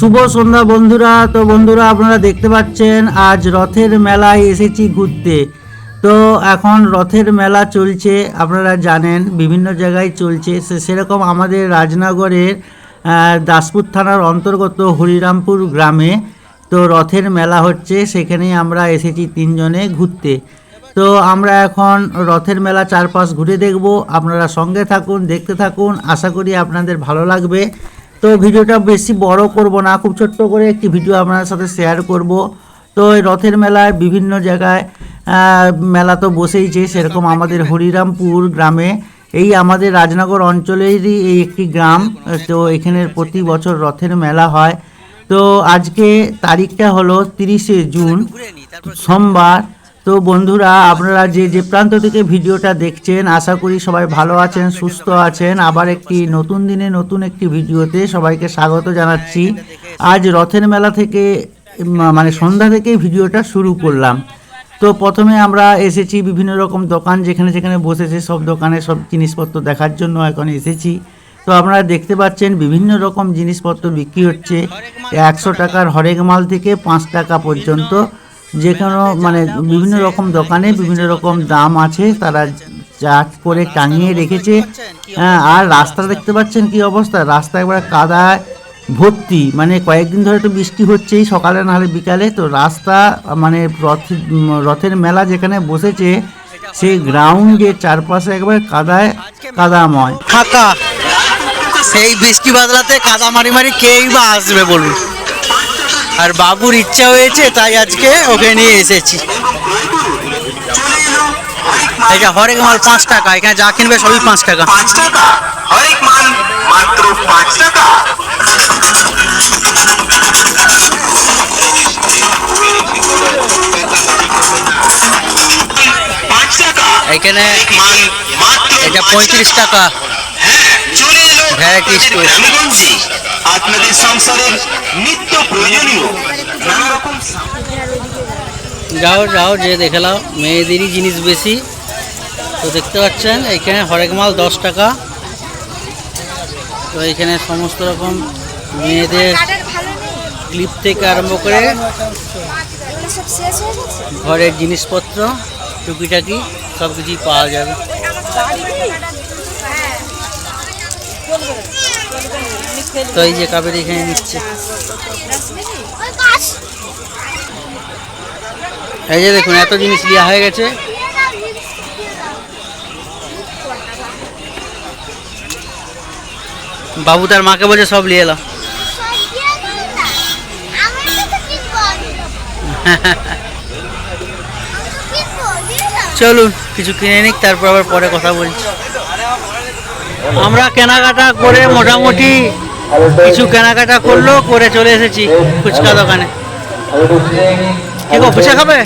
শুভ সন্ধ্যা বন্ধুরা। তো বন্ধুরা, আপনারা দেখতে পাচ্ছেন, আজ রথের মেলায় এসেছি ঘুরতে। তো এখন রথের মেলা চলছে, আপনারা জানেন, বিভিন্ন জায়গায় চলছে। সেরকম আমাদের রাজনগরের দাসপুর থানার অন্তর্গত হরিরামপুর গ্রামে তো রথের মেলা হচ্ছে। সেখানেই আমরা এসেছি তিনজনে ঘুরতে। তো আমরা এখন রথের মেলা চারপাশ ঘুরে দেখব। আপনারা সঙ্গে থাকুন, দেখতে থাকুন। আশা করি আপনাদের ভালো লাগবে। তো ভিডিওটা বেশি বড় করব না, খুব ছোট্ট করে একটি ভিডিও আপনাদের সাথে শেয়ার করব। তো এই রথের মেলায় বিভিন্ন জায়গায় মেলা তো বসেইছে, সেরকম আমাদের হরিরামপুর গ্রামে। এই আমাদের রাজনগর অঞ্চলেরই এই একটি গ্রাম, তো এখানের প্রতি বছর রথের মেলা হয়। তো আজকে তারিখটা হলো তিরিশে জুন, সোমবার। তো বন্ধুরা, আপনারা যে যে প্রান্ত থেকে ভিডিওটা দেখছেন, আশা করি সবাই ভালো আছেন, সুস্থ আছেন। আবার একটি নতুন দিনে নতুন একটি ভিডিওতে সবাইকে স্বাগত জানাচ্ছি। আজ রথের মেলা থেকে মানে সন্ধ্যা থেকেই ভিডিওটা শুরু করলাম। তো প্রথমে আমরা এসেছি বিভিন্ন রকম দোকান, যেখানে যেখানে বসেছে, সব দোকানে সব জিনিসপত্র দেখার জন্য এখন এসেছি। তো আপনারা দেখতে পাচ্ছেন বিভিন্ন রকম জিনিসপত্র বিক্রি হচ্ছে। একশো টাকার হরেক মাল থেকে পাঁচ টাকা পর্যন্ত। যে কোনো মানে বিভিন্ন রকম দোকানে বিভিন্ন রকম দাম আছে, তারা যা করে টাঙিয়ে রেখেছে। হ্যাঁ আর রাস্তা দেখতে পাচ্ছেন কি অবস্থা? রাস্তা একবার কাদায় ভর্তি। মানে কয়েকদিন ধরে তো বৃষ্টি হচ্ছেই, সকালে নাহলে বিকালে। তো রাস্তা মানে রথ, রথের মেলা যেখানে বসেছে, সেই গ্রাউন্ডের চারপাশে একবার কাদায় কাদাময়। ফাঁকা। সেই বৃষ্টি বাদলাতে কাদা মারি মারি কেই বা আসবে বলুন? আর বাবুর ইচ্ছা হয়েছে তাই আজকে ওকে নিয়ে এসেছি। এটা হরেক মাল পাঁচ টাকা এখানে যা কিনবে সবই পাঁচ টাকা। পাঁচ টাকা? হরেক মাল মাত্র পাঁচ টাকা? এখানে এটা পঁয়ত্রিশ টাকা। হ্যাঁ আপনাদের সংসারের নিত্য প্রয়োজনীয় নানা রকম যাও যাও, যে দেখে নাও, মেয়েদেরই জিনিস বেশি। তো দেখতে পাচ্ছেন, এখানে হরেক মাল দশ টাকা। তো এখানে সমস্ত রকম মেয়েদের ক্লিপ থেকে আরম্ভ করে ঘরের জিনিসপত্র, টুকিটাকি সব কিছুই পাওয়া যাবে। তো এই যে কাবেরি এখানে নিচ্ছে। এই যে দেখুন, এত জিনিস লিয়া হয়ে গেছে। বাবু তার মাকে বলছে সব নিয়ে এলাম চলুন, কিছু কিনে নিক, তারপর আবার পরে কথা বলছি। আমরা কেনাকাটা করে মোটামুটি কিছু কেনাকাটা করল করে চলে এসেছি ফুচকা দোকানে। কি গো ফুচকা খাবে?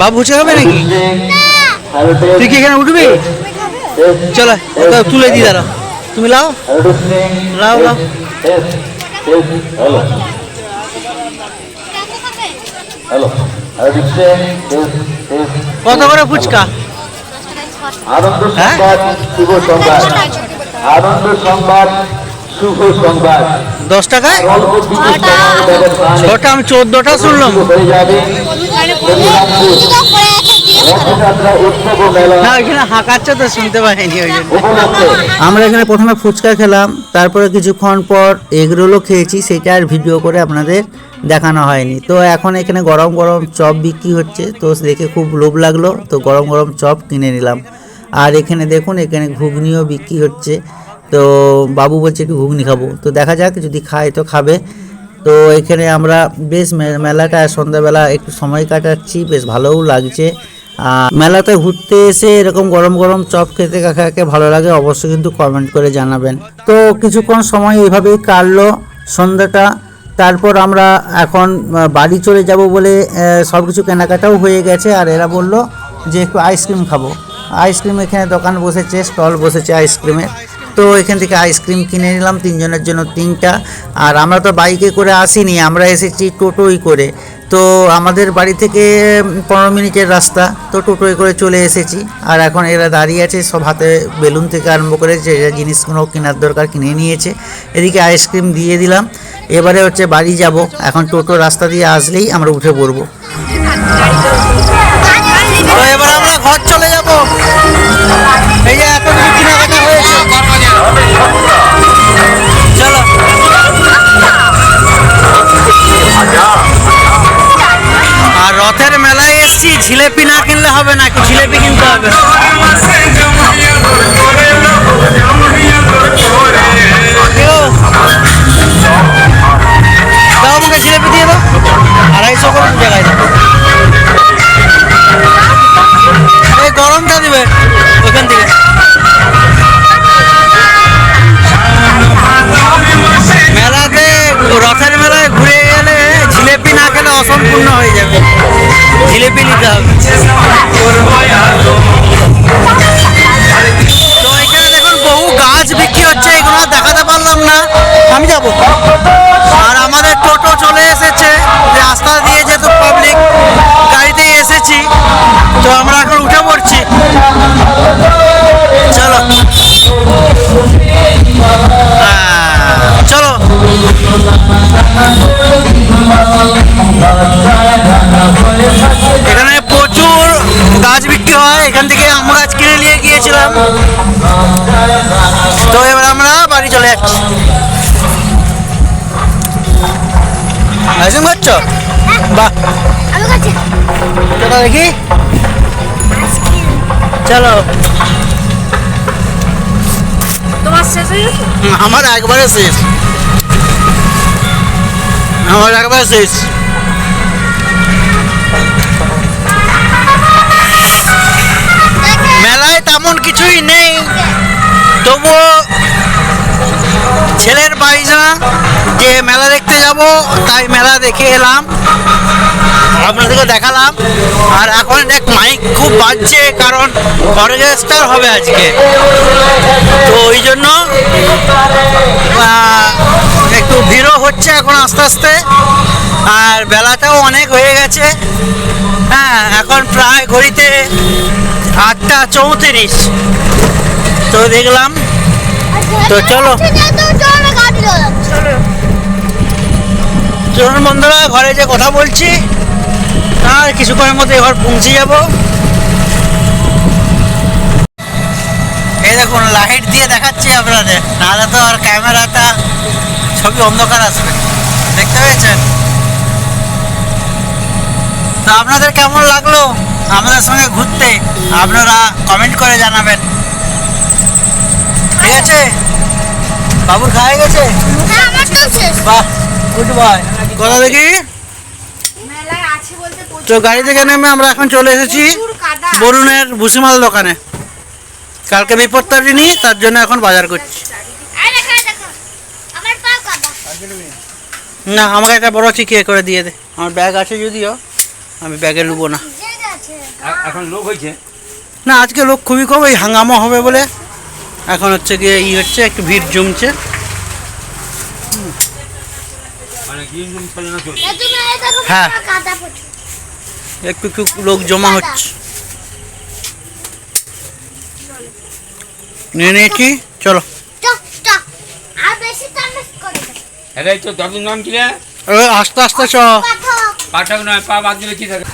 বাবু ফুচকা খাবে নাকি? তুই কি এখানে উঠবি? চলো তুলে দি দাঁড়া তুমি লাও। লাও লাও। কত করে ফুচকা? হ্যাঁ? আনন্দ সংবাদ শুভ সংবাদ। দশ টাকায়? ছটা। আমি চোদ্দটা শুনলাম। হয়ে না ওইখানে হাঁকাচ্ছে তো শুনতে পাইনি ওই জন্য। আমরা এখানে প্রথমে ফুচকা খেলাম তারপরে কিছুক্ষণ পর এগরোলও খেয়েছি সেটা আর ভিডিও করে আপনাদের দেখানো হয়নি। তো এখন এখানে গরম গরম চপ বিক্রি হচ্ছে তো দেখে খুব লোভ লাগল তো গরম গরম চপ কিনে নিলাম। আর এখানে দেখুন, এখানে ঘুগনিও বিক্রি হচ্ছে। তো বাবু বলছে একটু ঘুগনি খাব। তো দেখা যাক, যদি খায় তো খাবে। তো এখানে আমরা বেশ মেলাটা সন্ধ্যাবেলা একটু সময় কাটাচ্ছি, বেশ ভালোও লাগছে। মেলাতে ঘুরতে এসে এরকম গরম গরম চপ খেতে কাকে ভালো লাগে, অবশ্যই কিন্তু কমেন্ট করে জানাবেন। তো কিছুক্ষণ সময় এইভাবেই কাটলো সন্ধ্যাটা। তারপর আমরা এখন বাড়ি চলে যাব বলে সব কিছু কেনাকাটাও হয়ে গেছে। আর এরা বলল যে, একটু আইসক্রিম খাব। আইসক্রিম এখানে দোকান বসেছে, স্টল বসেছে আইসক্রিমের তো এখান থেকে আইসক্রিম কিনে নিলাম, তিনজনের জন্য তিনটা। আর আমরা তো বাইকে করে আসিনি, আমরা এসেছি টোটোই করে। তো আমাদের বাড়ি থেকে পনেরো মিনিটের রাস্তা, তো টোটোয় করে চলে এসেছি। আর এখন এরা দাঁড়িয়ে আছে, সব হাতে বেলুন থেকে আরম্ভ করে যে জিনিসগুলো কেনার দরকার কিনে নিয়েছে। এদিকে আইসক্রিম দিয়ে দিলাম, এবারে হচ্ছে বাড়ি যাব। এখন টোটো রাস্তা দিয়ে আসলেই আমরা উঠে পড়ব। এবার হবে না একটু জিলেপি কিনতে হবে। চলো। চলো। এখানে প্রচুর গাছ বিক্রি হয়। এখান থেকে আম গাছ কিনে নিয়ে গিয়েছিলাম। তো এবার আমরা বাড়ি চলে যাচ্ছি। আইসক্রিম খাচ্ছ বাহ। দেখি? চলো। তোমার শেষ হয়ে গেছে? আমার একবারে শেষ। আমার একবারে শেষ। মেলায় তেমন কিছুই নেই। তবুও ছেলের বাড়ি না যে মেলা দেখতে যাব তাই মেলা দেখে এলাম। আপনাদেরকে দেখালাম। আর এখন এক মাইক খুব বাজছে কারণ অর্কেস্ট্রার হবে আজকে। তো ওই জন্য একটু ভিড়ও হচ্ছে এখন আস্তে আস্তে। আর বেলাটাও অনেক হয়ে গেছে। হ্যাঁ এখন প্রায় ঘড়িতে আটটা চৌত্রিশ। তো দেখলাম তো চলো। চলুন বন্ধুরা ঘরে যে কথা বলছি আর কিছুক্ষণের মধ্যে ঘর পৌঁছে যাব। এই দেখুন লাইট দিয়ে দেখাচ্ছি আপনাদের। নাহলে তো আর ক্যামেরাটা ছবি অন্ধকার আসবে। দেখতে পেয়েছেন? তো আপনাদের কেমন লাগল আমাদের সঙ্গে ঘুরতে? আপনারা কমেন্ট করে জানাবেন। ঠিক আছে? বাবুর খাওয়া গেছে? হ্যাঁ বাহ। কথা দেখি। তো গাড়ি থেকে নেমে আমরা এখন চলে এসেছি বরুণের ভুসিমাল দোকানে। কালকে বিপত্তারি নিই তার জন্য এখন বাজার করছি। না আমাকে একটা বড় চিকি করে দিয়ে দে। আমার ব্যাগ আছে যদিও আমি ব্যাগে নেব না। এখন লোক হয়েছে? না আজকে লোক খুবই কম ওই হাঙ্গামা হবে বলে। এখন হচ্ছে গিয়ে ই হচ্ছে একটু ভিড় জমছে মানে কি সাজানো চলছে এ তুমি এই দেখো হ্যাঁ। একটু একটু লোক জমা হচ্ছে। নিয়ে নিয়েছি চলো। আর তো দাদুর নাম কি রে? আস্তে আস্তে চ। পাঠক। নয় পা বাদ দিলে কি থাকে?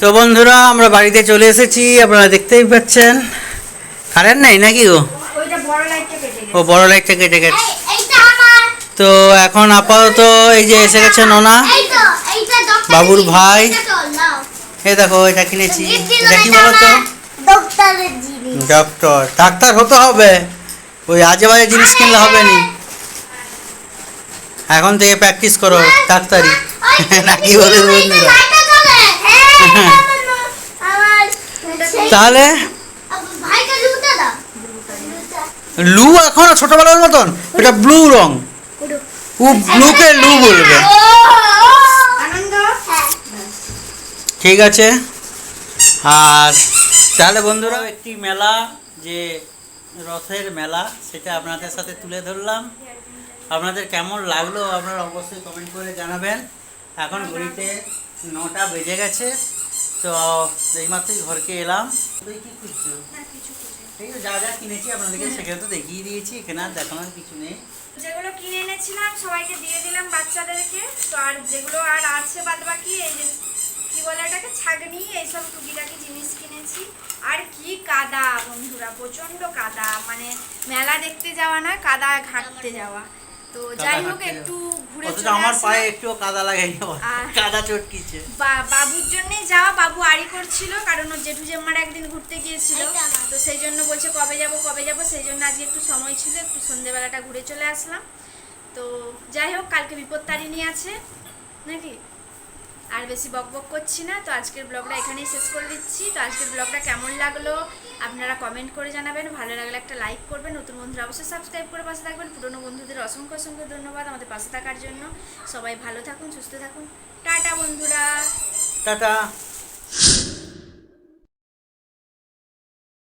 তো বন্ধুরা আমরা বাড়িতে চলে এসেছি আপনারা দেখতেই পাচ্ছেন। কারেন্ট নেই নাকি ও বড় লাইটটা কেটে ও কেটে গেছে এইটা আমার। তো এখন আপাতত এই যে এসে গেছে নোনা। বাবুর ভাই। এ দেখো এটা কিনেছি। এটা কি এটা বলো তো জিনিস। ডক্টর ডাক্তার হতে হবে। ওই আজে বাজে জিনিস কিনলে হবে নি। এখন থেকে প্র্যাকটিস করো ডাক্তারি। নাকি বলে বন্ধুরা হ্যাঁ তাহলে? লু এখনও ছোটবেলার মতন? এটা ব্লু রং। ও ব্লুকে লু বলবে। ঠিক আছে। আর তাহলে বন্ধুরা, একটি মেলা, যে রথের মেলা, সেটা আপনাদের সাথে তুলে ধরলাম। আপনাদের কেমন লাগল আপনারা অবশ্যই কমেন্ট করে জানাবেন। এখন ঘড়িতে নটা বেজে গেছে, তো এইমাত্রই ঘরকে এলাম। তুই ঠিক আছে যা যা কিনেছি আপনাদেরকে সেখানে তো দেখিয়ে দিয়েছি এখানে আর দেখানোর কিছু নেই। যেগুলো কিনে এনেছিলাম সবাইকে দিয়ে দিলাম বাচ্চাদেরকে। তো আর যেগুলো আর আছে বাদ বাকি এই যে কি বলে এটাকে ছাগনি এইসব টুকিটাকি জিনিস কিনেছি। আর কি কাদা বন্ধুরা প্রচণ্ড কাদা। মানে মেলা দেখতে যাওয়া না কাদা ঘাঁটতে যাওয়া। তো যাই হোক একটু ঘুরে চলে আমার পায়ে একটু কাদা লাগাই কাদা চটকিছে। বাবুর জন্যই যাওয়া বাবু আড়ি করছিল কারণ ওর জেঠু জেম্মার একদিন ঘুরতে গিয়েছিল। তো সেই জন্য বলছে কবে যাব কবে যাব? সেই জন্য আজকে একটু সময় ছিল একটু সন্ধেবেলাটা ঘুরে চলে আসলাম। তো যাই হোক কালকে বিপদ তারিণী আছে। নাকি? আর বেশি বক বক করছি না, তো আজকের ব্লগটা এখানেই শেষ করে দিচ্ছি। তো আজকের ব্লগটা কেমন লাগল? আপনারা কমেন্ট করে জানাবেন। ভালো লাগলে একটা লাইক করবেন। নতুন বন্ধুরা অবশ্যই সাবস্ক্রাইব করে পাশে থাকবেন। পুরনো বন্ধুদের অসংখ্য অসংখ্য ধন্যবাদ আমাদের পাশে থাকার জন্য। সবাই ভালো থাকুন, সুস্থ থাকুন। টাটা বন্ধুরা। টাটা।